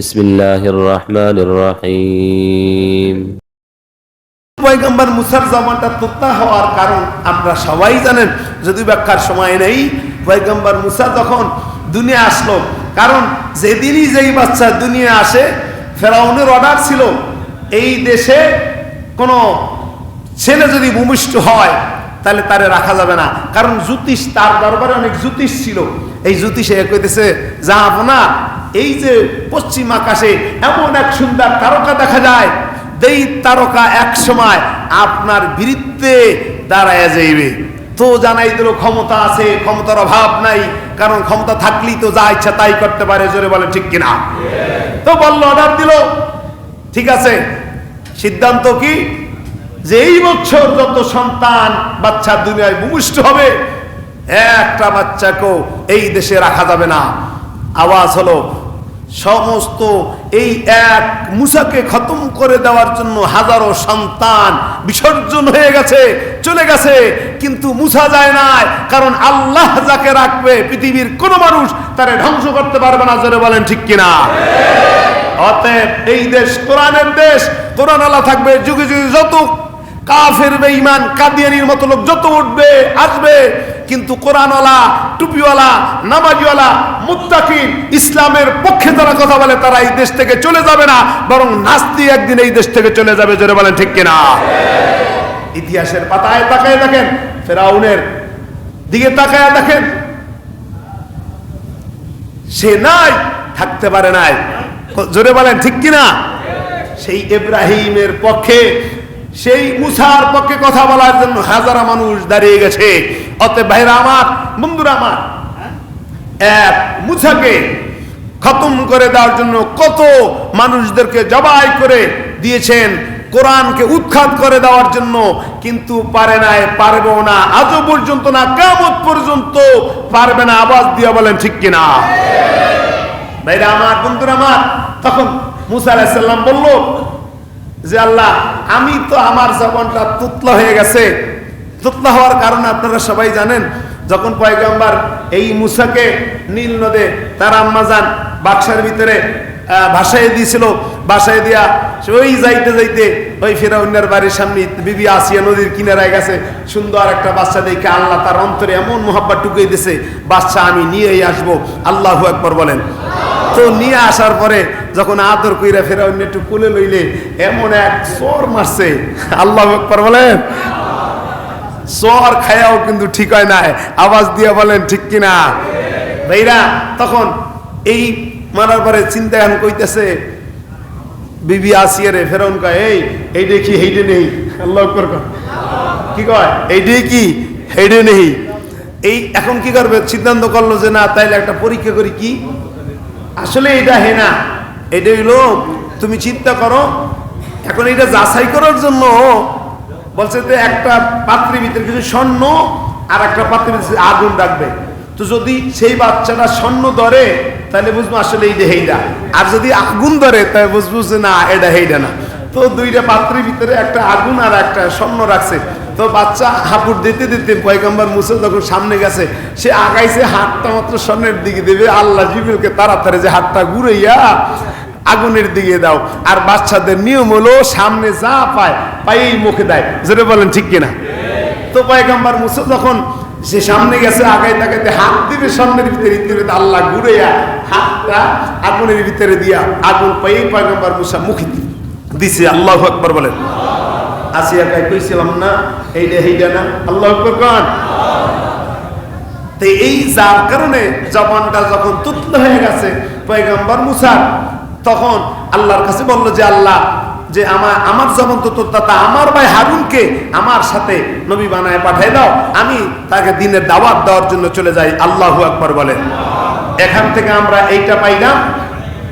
বিসমিল্লাহির রহমানির রহিম পয়গম্বর মুসার জামানটা তোতা হওয়ার কারণ আপনারা সবাই জানেন যদি ব্যাখ্যার সময় নেই। পয়গম্বর মুসা যখন দুনিয়া আসলো। কারণ যেদিনই যেই বাচ্চা দুনিয়া আসে, ফেরাউনের অর্ডার ছিল, এই দেশে কোনো ছেলে যদি ভূমিষ্ঠ হয়, তাহলে তারে রাখা যাবে না। কারণ জ্যোতিষ, তার দরবারে অনেক জ্যোতিষ ছিল। এই জ্যোতিষে কইতেছে, যা আপনা এই যে পশ্চিম আকাশে এমন এক সুন্দর তারকা দেখা যায় দেই তারকা এক সময় আপনার বিরুদ্ধে দাঁড়ায় যাইবে। তো জানাই দিল, ক্ষমতা আছে, ক্ষমতার অভাব নাই, কারণ ক্ষমতা থাকলেই তো যা ইচ্ছা তাই করতে পারে, জোরে বলে ঠিক কিনা? তো বলল, অর্ডার দিল, ঠিক আছে, সিদ্ধান্ত কি? যে এই বছর যত সন্তান বাচ্চা দুনিয়ায় ভূমিষ্ঠ হবে, একটা বাচ্চাকেও এই দেশে রাখা যাবে না। আওয়াজ হলো সমস্ত এই এক মুসাকে খতম করে দেওয়ার জন্য হাজারো সন্তান বিসর্জন হয়ে গেছে, চলে গেছে। কিন্তু মুসা যায় নাই, কারণ আল্লাহ যাকে রাখবে, পৃথিবীর কোন মানুষ তারে ধ্বংস করতে পারবে না, জোরে বলেন ঠিক কিনা? অতএব এই দেশ কোরআনের দেশ কোরআন আল্লাহ থাকবে, যুগে যুগে যত কাফের, বেঈমান, কাদিয়ানির মতো লোক যত উঠবে, আসবে, কিন্তু কোরআনওয়ালা, টুপিওয়ালা, নামাজিওয়ালা, মুত্তাকিন, ইসলামের পক্ষে যারা কথা বলে, তারা এই দেশ থেকে চলে যাবে না, বরং নাস্তি একদিন এই দেশ থেকে চলে যাবে, জোরে বলেন ঠিক কিনা? ইতিহাসের পাতায় তাকায় দেখেন, ফেরাউনের দিকে তাকায় দেখেন, সে নাই, থাকতে পারে নাই। জোরে বলেন ঠিক কিনা? সেই ইব্রাহিমের পক্ষে সেই মুসার পক্ষে কথা বলার জন্য হাজারা মানুষ দাঁড়িয়ে গেছে। অতএব ভাইরা আমার, বন্ধুরা আমার, এক মুসাকে খতম করে দেওয়ার জন্য কত মানুষদেরকে জবাই করে দিয়েছেন, কোরআনকে উৎখাত করে দেওয়ার জন্য, কিন্তু পারে নাই, পারবেও না। আজও পর্যন্ত না কামত পর্যন্ত পারবে না। আওয়াজ দিয়ে বলেন, ঠিক কিনা? ভাইরা আমার, বন্ধুরা আমার, তখন মুসা আলাহিসাল্লাম বলল যে আল্লাহ, আমি তো আমার জবানটা তুতলা হয়ে গেছে। তুতলা হওয়ার কারণে আপনারা সবাই জানেন, যখন পয়গম্বর এই মুসাকে নীল নদে তার আম্মা যান, বাক্সার ভিতরে ভাসায় দিয়েছিল বাসায় দিয়া ওই যাইতে যাইতে ওই ফেরাউন্নের বাড়ির সামনে বিবি আসিয়া নদীর কিনারায় গেছে। সুন্দর একটা বাচ্চা দেখে আল্লাহ তার অন্তরে এমন মোহাব্বত টুকিয়ে দিছে বাচ্চা আমি নিয়েই আসব। আল্লাহ একবার বলেন। তো নিয়ে আসার পরে যখন আদর কইরা ফেরা অন্য একটু কুলে লইলে এমন এক চর মারছে। আল্লাহ একবার বলেন। চর খায়াও কিন্তু ঠিক হয় নাই। আওয়াজ দিয়ে বলেন, ঠিক কিনা? ভাইরা, তখন এই মারার পরে চিন্তা এখন কইতেছে বিবি আসিয়া রে ফেরন কয়, এই এই দেখি, হেইডে নেই। আল্লাহ কয়। কি কয়? এইডে কি হেইডে নেই। এই এখন কি করবে? সিদ্ধান্ত করল যে না, তাইলে একটা পরীক্ষা করি কি? আসলে এটা হে না এটা হইল তুমি চিন্তা করো, এখন এটা যাচাই করার জন্য বলছে যে একটা পাত্রের ভিতরে কিছু স্বর্ণ আর একটা পাত্রের ভিতরে আগুন রাখবে। তো যদি সেই বাচ্চাটা স্বর্ণ ধরে, তাহলে বুঝব আসলে এইটা হেইটা আর যদি আগুন ধরে, তাহলে বুঝব যে না, এটা হেইটা না। তো দুইটা পাত্রের ভিতরে একটা আগুন আর একটা স্বর্ণ রাখছে। তো বাচ্চা হাপুর দিতে দিতে পয়গম্বর মুসে যখন সামনে গেছে, সে আগাইছে হাতটা মাত্র স্বর্ণের দিকে দেবে, আল্লাহ জিবিলকে তাড়াতাড়ি যে হাতটা ঘুরাইয়া আগুনের দিকে দাও। আর বাচ্চাদের নিয়ম হলো সামনে যা পায় পাইয়েই মুখে দেয়। যেটা বলেন ঠিক কিনা? তো পয়গম্বর মুসে যখন সে সামনে গেছে আগাই তাকাইতে হাত দিবে স্বর্ণের ভিতরে ইতিমধ্যে আল্লাহ ঘুরাইয়া হাতটা আগুনের ভিতরে দিয়া আগুন পাইয়েই পয়গম্বর মুসা মুখে দিছে, আল্লাহ আকবর বলেন। আসিয়া না এইটা না। আল্লাহ তো এই যার কারণে জবানটা যখন হয়ে গেছে পয়গম্বর মুসার তখন আল্লাহর কাছে বলল যে আল্লাহ, যে আমার আমার জবান তো তোতা আমার ভাই হারুনকে আমার সাথে নবী বানায় পাঠাই দাও, আমি তাকে দিনের দাওয়াত দেওয়ার জন্য চলে যাই। আল্লাহ আকবর বলেন। এখান থেকে আমরা এইটা পাইলাম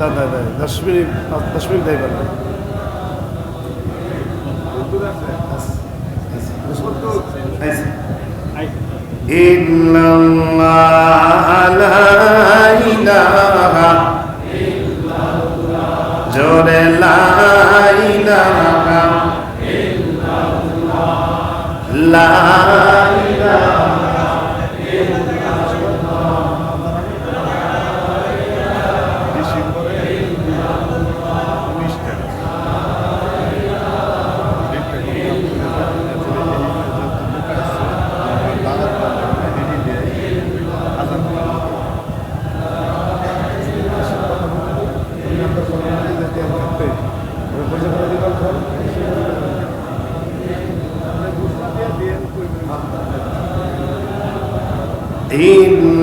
দাদা দাদা দশ মিনিট দশ মিনিট দেয় পারবে إلا الله لا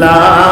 Love.